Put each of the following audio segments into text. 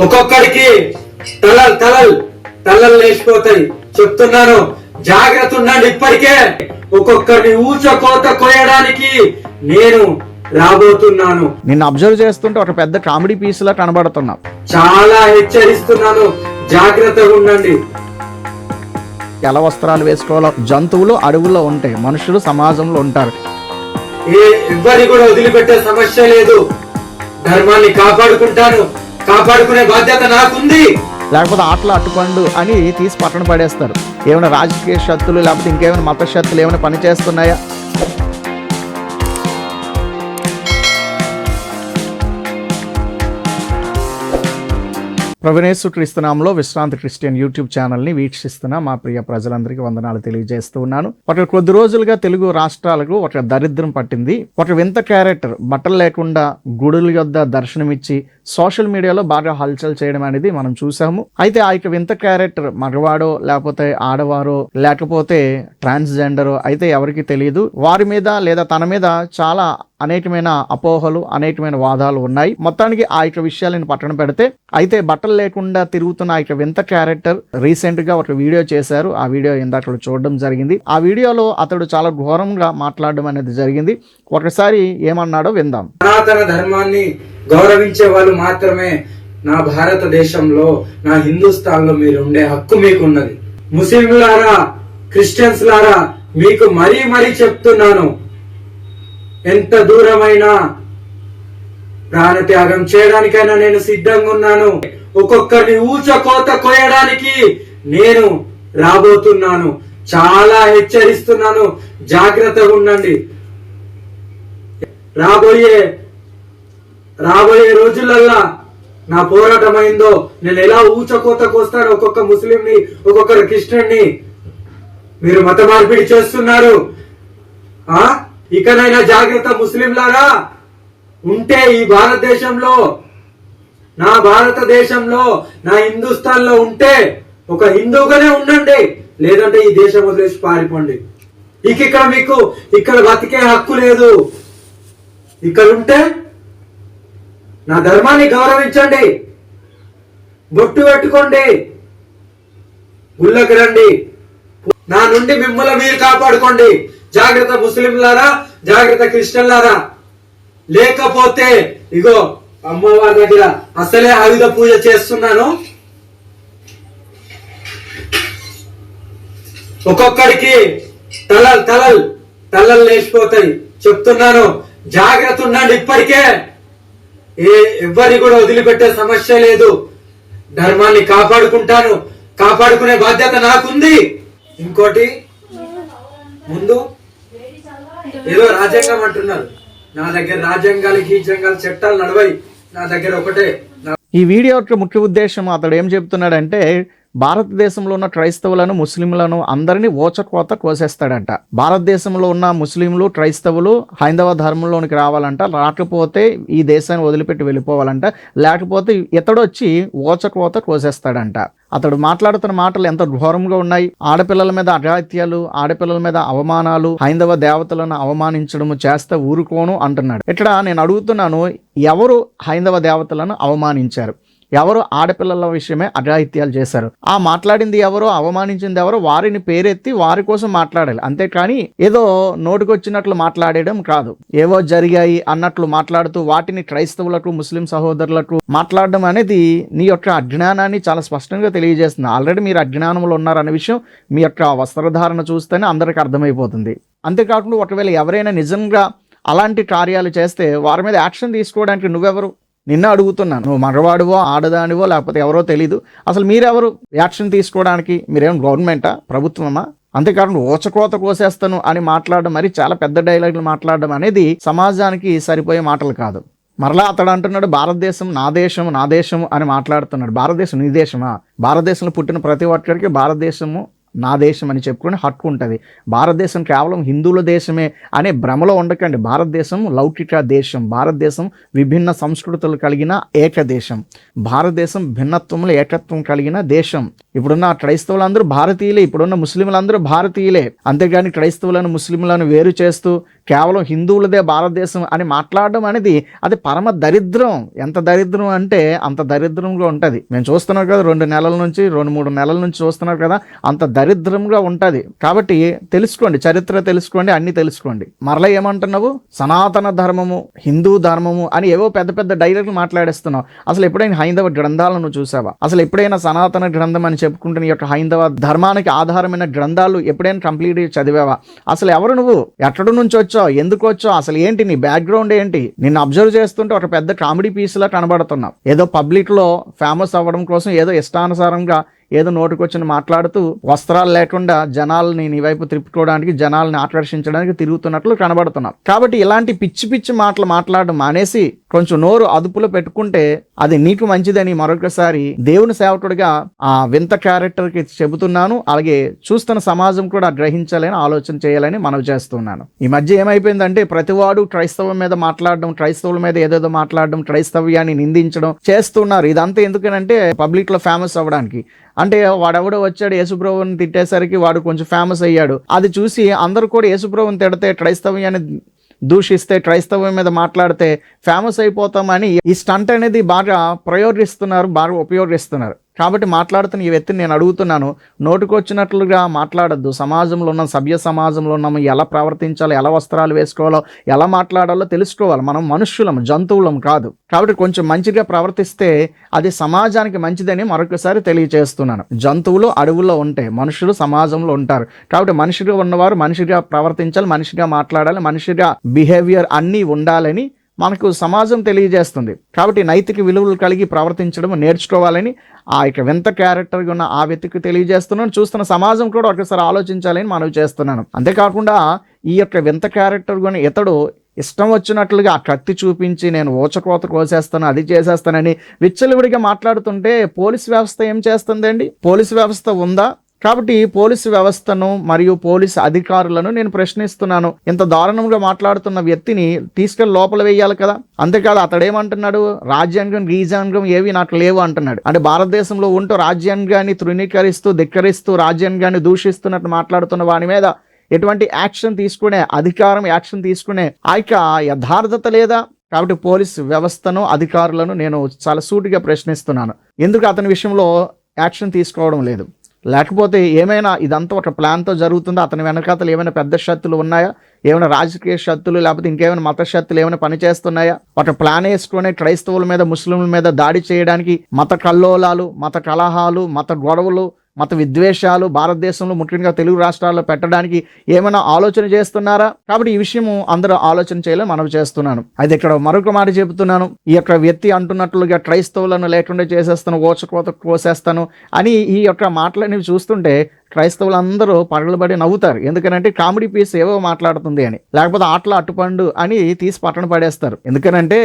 ఒక్కొక్కడికి తలలు తలలు తలలు లేచిపోతాయి. చెప్తున్నాను జాగ్రత్త ఉండండి ఇప్పటికే. ఒక్కొక్కరిని ఊచ కోత కోయడానికి నేను రాబోతున్నాను. నిన్ను అబ్జర్వ్ చేస్తుంటే ఒక పెద్ద కామెడీ పీస్ లా కనబడుతున్నావు. చాలా హెచ్చరిస్తున్నాను. జాగ్రత్తగా ఉండండి. ఎలా వస్త్రాలు వేసుకోవాలో జంతువులు అడవుల్లో ఉంటాయి మనుషులు సమాజంలో ఉంటారు. ఏ ఎవ్వరి కూడా వదిలిపెట్టే సమస్య లేదు. ధర్మాన్ని కాపాడుకుంటాను. కాపాడుకునే బాధ్యత నాకుంది. లేకపోతే ఆటలు అట్టుపండు అని తీసి పట్టణ పడేస్తారు. ఏమైనా రాజకీయ శక్తులు లేకపోతే ఇంకేమైనా మత శక్తులు ఏమైనా పనిచేస్తున్నాయా ప్రవినేసు క్రీస్తునామంలో విశ్రాంతి క్రిస్టియన్ యూట్యూబ్ ఛానల్ని వీక్షిస్తున్న మా ప్రియ ప్రజలందరికీ వందనాలు తెలియజేస్తూ ఉన్నాను. ఒక కొద్ది రోజులుగా తెలుగు రాష్ట్రాలకు ఒక దరిద్రం పట్టింది. ఒక వింత క్యారెక్టర్ బట్టలు లేకుండా గుడుల యొద్ద దర్శనమిచ్చి సోషల్ మీడియాలో బాగా హల్చల్ చేయడం అనేది మనం చూసాము. అయితే ఆ యొక్క వింత క్యారెక్టర్ మగవాడో లేకపోతే ఆడవారో లేకపోతే ట్రాన్స్జెండరో అయితే ఎవరికి తెలియదు వారి మీద లేదా తన మీద చాలా అనేకమైన అపోహలు అనేకమైన వాదాలు ఉన్నాయి. మొత్తానికి ఆ యొక్క విషయాలను పట్టణ పెడితే అయితే బట్టలు లేకుండా తిరుగుతున్న ఆ యొక్క వింత క్యారెక్టర్ రీసెంట్గా ఒక వీడియో చేశారు. ఆ వీడియో ఇందాక చూడడం జరిగింది. ఆ వీడియోలో అతడు చాలా ఘోరంగా మాట్లాడడం అనేది జరిగింది. ఒకసారి ఏమన్నాడో విందాం. సనాతన ధర్మాన్ని గౌరవించే వాళ్ళు మాత్రమే నా భారతదేశంలో నా హిందుస్థాన్లో మీరు ఉండే హక్కు మీకు ఉన్నది ముస్లింలారా క్రిస్టియన్స్ లారా మీకు మరీ మరీ చెప్తున్నాను ఎంత దూరమైనా ప్రాణత్యాగం చేయడానికైనా నేను సిద్ధంగా ఉన్నాను. ఒక్కొక్కరిని ఊచ కోత కోయడానికి నేను రాబోతున్నాను. చాలా హెచ్చరిస్తున్నాను. జాగ్రత్తగా ఉండండి. రాబోయే రాబోయే రోజులల్లా నా పోరాటం అయిందో నేను ఎలా ఊచకోత కోస్తాను ఒక్కొక్క ముస్లింని ఒక్కొక్కరు క్రిస్టియన్ని మీరు మత మార్పిడి చేస్తున్నారు. ఆ? ఇకనైనా జాగ్రత్త ముస్లింలారా? ఉంటే ఈ భారతదేశంలో నా భారతదేశంలో నా హిందుస్థాన్లో ఉంటే ఒక హిందూగానే ఉండండి. లేదంటే ఈ దేశం వదిలేసి పారిపోండి. ఇక ఇక్కడ మీకు ఇక్కడ బతికే హక్కు లేదు. ఇక్కడ ఉంటే నా ధర్మాన్ని గౌరవించండి. బొట్టు పెట్టుకోండి. గుళ్ళకి రండి. నా నుండి మిమ్మల్ని మీరు కాపాడుకోండి. జాగ్రత్త ముస్లింలారా జాగ్రత్త క్రిస్టియన్లారా. లేకపోతే ఇగో అమ్మవారి దగ్గర అసలే ఆయుధ పూజ చేస్తున్నాను. ఒక్కొక్కడికి తలల్ తలల్ తలలు లేచిపోతాయి. చెప్తున్నాను జాగ్రత్త ఉండండి ఇప్పటికే. ఏ ఎవ్వరి కూడా వదిలిపెట్టే సమస్య లేదు. ధర్మాన్ని కాపాడుకుంటాను. కాపాడుకునే బాధ్యత నాకుంది. ఇంకోటి ముందు ఏదో రాజ్యాంగం అంటున్నారు. నా దగ్గర రాజ్యాంగాలు గీజ్యాంగాలు చట్టాలు నడవై నా దగ్గర ఒకటే. ఈ వీడియో యొక్క ముఖ్య ఉద్దేశం అతడు ఏం చెప్తున్నాడంటే భారతదేశంలో ఉన్న క్రైస్తవులను ముస్లింలను అందరినీ ఓచకోత కోసేస్తాడంట. భారతదేశంలో ఉన్న ముస్లింలు క్రైస్తవులు హైందవ ధర్మంలోనికి రావాలంట. రాకపోతే ఈ దేశాన్ని వదిలిపెట్టి వెళ్ళిపోవాలంట. లేకపోతే ఇతడు వచ్చి ఓచకోత కోసేస్తాడంట. అతడు మాట్లాడుతున్న మాటలు ఎంత ఘోరంగా ఉన్నాయి. ఆడపిల్లల మీద అఘాత్యాలు ఆడపిల్లల మీద అవమానాలు హైందవ దేవతలను అవమానించడము చేస్తే ఊరుకోను అంటున్నాడు. ఇక్కడ నేను అడుగుతున్నాను ఎవరు హైందవ దేవతలను అవమానించారు? ఎవరు ఆడపిల్లల విషయమే అఘాయిత్యాలు చేశారు. ఆ మాట్లాడింది ఎవరో అవమానించింది ఎవరో వారిని పేరెత్తి వారి కోసం మాట్లాడాలి. అంతేకాని ఏదో నోటికొచ్చినట్లు మాట్లాడేయడం కాదు. ఏవో జరిగాయి అన్నట్లు మాట్లాడుతూ వాటిని క్రైస్తవులకు ముస్లిం సహోదరులకు మాట్లాడడం అనేది నీ యొక్క అజ్ఞానాన్ని చాలా స్పష్టంగా తెలియజేస్తుంది. ఆల్రెడీ మీరు అజ్ఞానంలో ఉన్నారన్న విషయం మీ యొక్క వస్త్రధారణ చూస్తేనే అందరికీ అర్థమైపోతుంది. అంతేకాకుండా ఒకవేళ ఎవరైనా నిజంగా అలాంటి కార్యాలు చేస్తే వారి మీద యాక్షన్ తీసుకోవడానికి నువ్వెవరు? నిన్న అడుగుతున్నాను. నువ్వు మగవాడివో ఆడదానివో లేకపోతే ఎవరో తెలీదు. అసలు మీరెవరు? యాక్షన్ తీసుకోవడానికి మీరేం గవర్నమెంటా? ప్రభుత్వమా? అంతేకాకుండా ఓచకోత కోసేస్తాను అని మాట్లాడడం మరి చాలా పెద్ద డైలాగులు మాట్లాడడం అనేది సమాజానికి సరిపోయే మాటలు కాదు. మరలా అతడు అంటున్నాడు భారతదేశం నా దేశం నా దేశం అని మాట్లాడుతున్నాడు. భారతదేశం నీ దేశమా? భారతదేశంలో పుట్టిన ప్రతి ఒక్కరికి భారతదేశము నా దేశం అని చెప్పుకుని హక్కు ఉంటుంది. భారతదేశం కేవలం హిందువుల దేశమే అనే భ్రమలో ఉండకండి. భారతదేశం లౌకిక దేశం. భారతదేశం విభిన్న సంస్కృతులు కలిగిన ఏక దేశం భారతదేశం భిన్నత్వంలో ఏకత్వం కలిగిన దేశం. ఇప్పుడున్న క్రైస్తవులందరూ భారతీయులే. ఇప్పుడున్న ముస్లింలందరూ భారతీయులే. అంతేగాని క్రైస్తవులను ముస్లింలను వేరు చేస్తూ కేవలం హిందువులదే భారతదేశం అని మాట్లాడడం అనేది అది పరమ దరిద్రం. ఎంత దరిద్రం అంటే అంత దరిద్రంగా ఉంటుంది. మేము చూస్తున్నాం కదా రెండు నెలల నుంచి రెండు మూడు నెలల నుంచి చూస్తున్నారు కదా అంత దరిద్రంగా ఉంటుంది. కాబట్టి తెలుసుకోండి చరిత్ర తెలుసుకోండి అన్ని తెలుసుకోండి. మరలా ఏమంటున్నావు? సనాతన ధర్మము హిందూ ధర్మము అని ఏవో పెద్ద పెద్ద డైలాగులు మాట్లాడేస్తున్నావు. అసలు ఎప్పుడైనా హైందవ గ్రంథాలను చూసావా? అసలు ఎప్పుడైనా సనాతన గ్రంథం అని చెప్పుకుంటున్న ఈ యొక్క హైందవ ధర్మానికి ఆధారమైన గ్రంథాలు ఎప్పుడైనా కంప్లీట్ చదివావా? అసలు ఎవరు నువ్వు? ఎక్కడి నుంచి వచ్చావు? ఎందుకు వచ్చావు? అసలు ఏంటి నీ బ్యాక్గ్రౌండ్ ఏంటి? నిన్ను అబ్జర్వ్ చేస్తుంటే ఒక పెద్ద కామెడీ పీస్ లా కనబడుతున్నావు. ఏదో పబ్లిక్లో ఫేమస్ అవ్వడం కోసం ఏదో ఇష్టానుసారంగా ఏదో నోటికొచ్చిన మాట్లాడుతూ వస్త్రాలు లేకుండా జనాల్ని నీ వైపు త్రిప్పుకోవడానికి జనాల్ని ఆకర్షించడానికి తిరుగుతున్నట్లు కనబడుతున్నావు కాబట్టి ఇలాంటి పిచ్చి పిచ్చి మాటలు మాట్లాడడం మానేసి కొంచెం నోరు అదుపులో పెట్టుకుంటే అది నీకు మంచిదని మరొకసారి దేవుని సేవకుడిగా ఆ వింత క్యారెక్టర్కి చెబుతున్నాను. అలాగే చూస్తున్న సమాజం కూడా గ్రహించాలని ఆలోచన చేయాలని మనవి చేస్తున్నాను. ఈ మధ్య ఏమైపోయిందంటే ప్రతివాడు క్రైస్తవం మీద మాట్లాడడం క్రైస్తవుల మీద ఏదేదో మాట్లాడడం క్రైస్తవ్యాన్ని నిందించడం చేస్తున్నారు. ఇదంతా ఎందుకనంటే పబ్లిక్లో ఫేమస్ అవ్వడానికి. అంటే వాడెవడో వచ్చాడు యేసుప్రభుని తిట్టేసరికి వాడు కొంచెం ఫేమస్ అయ్యాడు. అది చూసి అందరూ కూడా యేసుప్రభుని తిడితే క్రైస్తవ్యాన్ని దూషిస్తే క్రైస్తవం మీద మాట్లాడితే ఫేమస్ అయిపోతామని ఈ స్టంట్ అనేది బాగా ప్రయోగిస్తున్నారు బాగా ఉపయోగిస్తున్నారు. కాబట్టి మాట్లాడుతున్న ఈ వ్యక్తిని నేను అడుగుతున్నాను నోటుకొచ్చినట్లుగా మాట్లాడద్దు. సమాజంలో ఉన్న సభ్య సమాజంలో ఉన్నాము ఎలా ప్రవర్తించాలో ఎలా వస్త్రాలు వేసుకోవాలో ఎలా మాట్లాడాలో తెలుసుకోవాలి. మనం మనుష్యులం జంతువులం కాదు. కాబట్టి కొంచెం మంచిగా ప్రవర్తిస్తే అది సమాజానికి మంచిదని మరొకసారి తెలియజేస్తున్నాను జంతువులు అడవుల్లో ఉంటాయి మనుషులు సమాజంలో ఉంటారు. కాబట్టి మనిషిగా ఉన్నవారు మనిషిగా ప్రవర్తించాలి మనిషిగా మాట్లాడాలి మనిషిగా బిహేవియర్ అన్నీ ఉండాలని మనకు సమాజం తెలియజేస్తుంది. కాబట్టి నైతిక విలువలు కలిగి ప్రవర్తించడం నేర్చుకోవాలని ఆ యొక్క వింత క్యారెక్టర్గా ఉన్న ఆ వ్యక్తికి తెలియజేస్తున్నాను. చూస్తున్న సమాజం కూడా ఒకసారి ఆలోచించాలని మనవి చేస్తున్నాను. అంతేకాకుండా ఈ యొక్క వింత క్యారెక్టర్ కొని ఇతడు ఇష్టం వచ్చినట్లుగా ఆ కత్తి చూపించి నేను ఊచకోత కోసేస్తాను అది చేసేస్తానని విచ్చలవిడిగా మాట్లాడుతుంటే పోలీస్ వ్యవస్థ ఏం చేస్తుందండి? పోలీస్ వ్యవస్థ ఉందా? కాబట్టి పోలీసు వ్యవస్థను మరియు పోలీసు అధికారులను నేను ప్రశ్నిస్తున్నాను. ఇంత దారుణంగా మాట్లాడుతున్న వ్యక్తిని తీసుకెళ్ళి లోపల వేయాలి కదా. అంతేకాదు అతడేమంటున్నాడు? రాజ్యాంగం రీజాంగం ఏవి నాకు లేవు అంటున్నాడు. అంటే భారతదేశంలో ఉంటూ రాజ్యాంగాన్ని తృణీకరిస్తూ ధిక్కరిస్తూ రాజ్యాంగాన్ని దూషిస్తున్నట్టు మాట్లాడుతున్న వాని మీద ఎటువంటి యాక్షన్ తీసుకునే అధికారం యాక్షన్ తీసుకునే ఆ యొక్క యథార్థత లేదా? కాబట్టి పోలీస్ వ్యవస్థను అధికారులను నేను చాలా సూటిగా ప్రశ్నిస్తున్నాను. ఎందుకు అతని విషయంలో యాక్షన్ తీసుకోవడం లేదు? లేకపోతే ఏమైనా ఇదంతా ఒక ప్లాన్తో జరుగుతుందో? అతని వెనకాతలు ఏమైనా పెద్ద శక్తులు ఉన్నాయా? ఏమైనా రాజకీయ శక్తులు లేకపోతే ఇంకేమైనా మత శక్తులు ఏమైనా పనిచేస్తున్నాయా? ఒక ప్లాన్ వేసుకునే క్రైస్తవుల మీద ముస్లింల మీద దాడి చేయడానికి మత కల్లోలాలు మత కలహాలు మత గొడవలు మత విద్వేషాలు భారతదేశంలో ముఖ్యంగా తెలుగు రాష్ట్రాల్లో పెట్టడానికి ఏమైనా ఆలోచన చేస్తున్నారా? కాబట్టి ఈ విషయం అందరూ ఆలోచన చేయాలని మనం చేస్తున్నాను. అయితే ఇక్కడ మరొక మాట చెబుతున్నాను. ఈ యొక్క వ్యక్తి అంటున్నట్లుగా క్రైస్తవులను లేకుండా చేసేస్తాను ఓచకోత కోసేస్తాను అని ఈ యొక్క మాటలనేవి చూస్తుంటే క్రైస్తవులందరూ పగలబడి నవ్వుతారు. ఎందుకనంటే కామెడీ పీస్ ఏవో మాట్లాడుతుంది అని. లేకపోతే ఆటలు అట్టుపండు అని తీసి పట్టణ పడేస్తారు. ఎందుకనంటే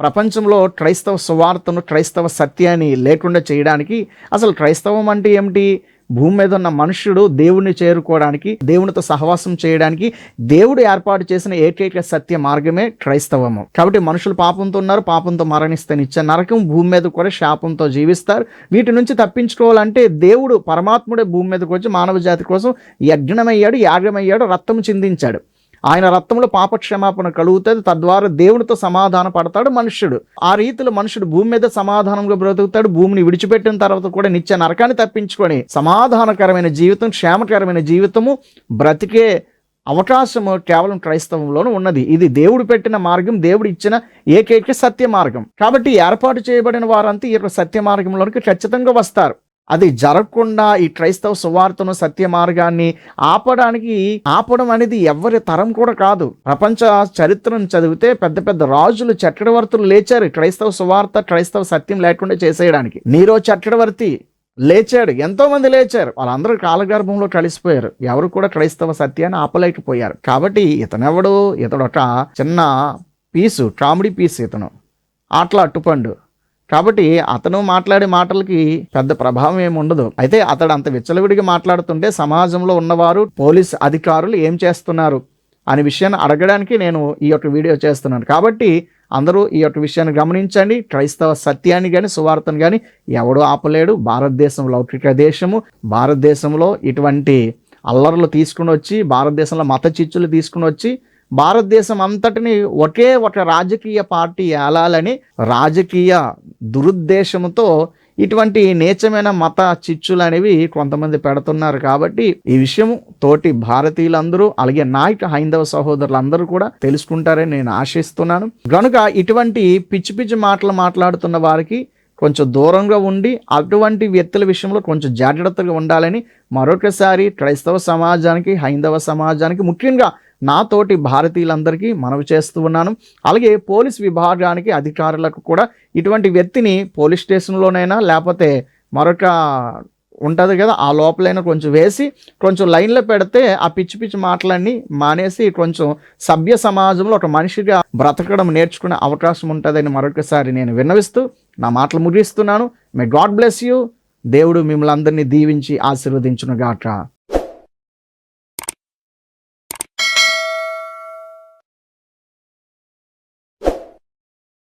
ప్రపంచంలో క్రైస్తవ సువార్తను క్రైస్తవ సత్యాన్ని లేకుండా చేయడానికి అసలు క్రైస్తవం అంటే ఏమిటి? భూమి మీద ఉన్న మనుష్యుడు దేవుణ్ణి చేరుకోవడానికి దేవునితో సహవాసం చేయడానికి దేవుడు ఏర్పాటు చేసిన ఏకైక సత్య మార్గమే క్రైస్తవము. కాబట్టి మనుషులు పాపంతో ఉన్నారు పాపంతో మరణిస్తే నిత్య నరకం భూమి మీద కూడా శాపంతో జీవిస్తారు. వీటి నుంచి తప్పించుకోవాలంటే దేవుడు పరమాత్ముడే భూమి మీదకి వచ్చి మానవ జాతి కోసం యజ్ఞమయ్యాడు యాగమయ్యాడు రక్తం చిందించాడు. ఆయన రక్తంలో పాపక్షమాపణ కలుగుతుంది. తద్వారా దేవునితో సమాధాన పడతాడు మనుష్యుడు. ఆ రీతిలో మనుషుడు భూమి మీద సమాధానంగా బ్రతుకుతాడు. భూమిని విడిచిపెట్టిన తర్వాత కూడా నిత్య నరకాన్ని తప్పించుకొని సమాధానకరమైన జీవితం క్షేమకరమైన జీవితము బ్రతికే అవకాశము కేవలం క్రైస్తవంలోనూ ఉన్నది. ఇది దేవుడు పెట్టిన మార్గం దేవుడు ఇచ్చిన ఏకైక సత్య మార్గం. కాబట్టి ఏర్పాటు చేయబడిన వారంతా ఈ యొక్క సత్య మార్గంలోనికి ఖచ్చితంగా వస్తారు. అది జరగకుండా ఈ క్రైస్తవ సువార్తను సత్య మార్గాన్ని ఆపడానికి ఆపడం అనేది ఎవరి తరం కూడా కాదు. ప్రపంచ చరిత్రను చదివితే పెద్ద పెద్ద రాజులు చక్రవర్తులు లేచారు క్రైస్తవ సువార్త క్రైస్తవ సత్యం లేకుండా చేసేయడానికి. నీరో చక్రవర్తి లేచాడు ఎంతో మంది లేచారు. వాళ్ళందరూ కాలగర్భంలో కలిసిపోయారు. ఎవరు కూడా క్రైస్తవ సత్యాన్ని ఆపలేకపోయారు. కాబట్టి ఇతనెవడు? ఇతడు ఒక చిన్న పీసు కామెడీ పీస్ ఇతను. ఆటల అట్టుపండు. కాబట్టి అతను మాట్లాడే మాటలకి పెద్ద ప్రభావం ఏమి ఉండదు. అయితే అతడు అంత విచ్చలవిడిగా మాట్లాడుతుంటే సమాజంలో ఉన్నవారు పోలీస్ అధికారులు ఏం చేస్తున్నారు అనే విషయాన్ని అడగడానికి నేను ఈ యొక్క వీడియో చేస్తున్నాను. కాబట్టి అందరూ ఈ యొక్క విషయాన్ని గమనించండి. క్రైస్తవ సత్యాన్ని కానీ సువార్తను కానీ ఎవడు ఆపలేడు. భారతదేశం లౌకిక దేశము. భారతదేశంలో ఇటువంటి అల్లర్లు తీసుకుని వచ్చి భారతదేశంలో మత చిచ్చులు తీసుకుని వచ్చి భారతదేశం అంతటిని ఒకే ఒక రాజకీయ పార్టీ ఏలాలని రాజకీయ దురుద్దేశంతో ఇటువంటి నీచమైన మత చిచ్చులు అనేవి కొంతమంది పెడుతున్నారు కాబట్టి ఈ విషయం తోటి భారతీయులందరూ అలాగే నాయక హైందవ సహోదరులందరూ కూడా తెలుసుకుంటారని నేను ఆశిస్తున్నాను. కనుక ఇటువంటి పిచ్చి పిచ్చి మాటలు మాట్లాడుతున్న వారికి కొంచెం దూరంగా ఉండి అటువంటి వ్యక్తుల విషయంలో కొంచెం జాగ్రత్తగా ఉండాలని మరొకసారి క్రైస్తవ సమాజానికి హైందవ సమాజానికి ముఖ్యంగా నాతోటి భారతీయులందరికీ మనవి చేస్తూ ఉన్నాను. అలాగే పోలీస్ విభాగానికి అధికారులకు కూడా ఇటువంటి వ్యక్తిని పోలీస్ స్టేషన్లోనైనా లేకపోతే మరొక ఉంటుంది కదా ఆ లోపలైనా కొంచెం వేసి కొంచెం లైన్లో పెడితే ఆ పిచ్చి పిచ్చి మాటలన్నీ మానేసి కొంచెం సభ్య సమాజంలో ఒక మనిషిగా బ్రతకడం నేర్చుకునే అవకాశం ఉంటుందని మరొకసారి నేను విన్నవిస్తూ నా మాటలు ముగిస్తున్నాను. మే గాడ్ బ్లెస్ యూ దేవుడు మిమ్మల్ని అందరినీ దీవించి ఆశీర్వదించునుగాక.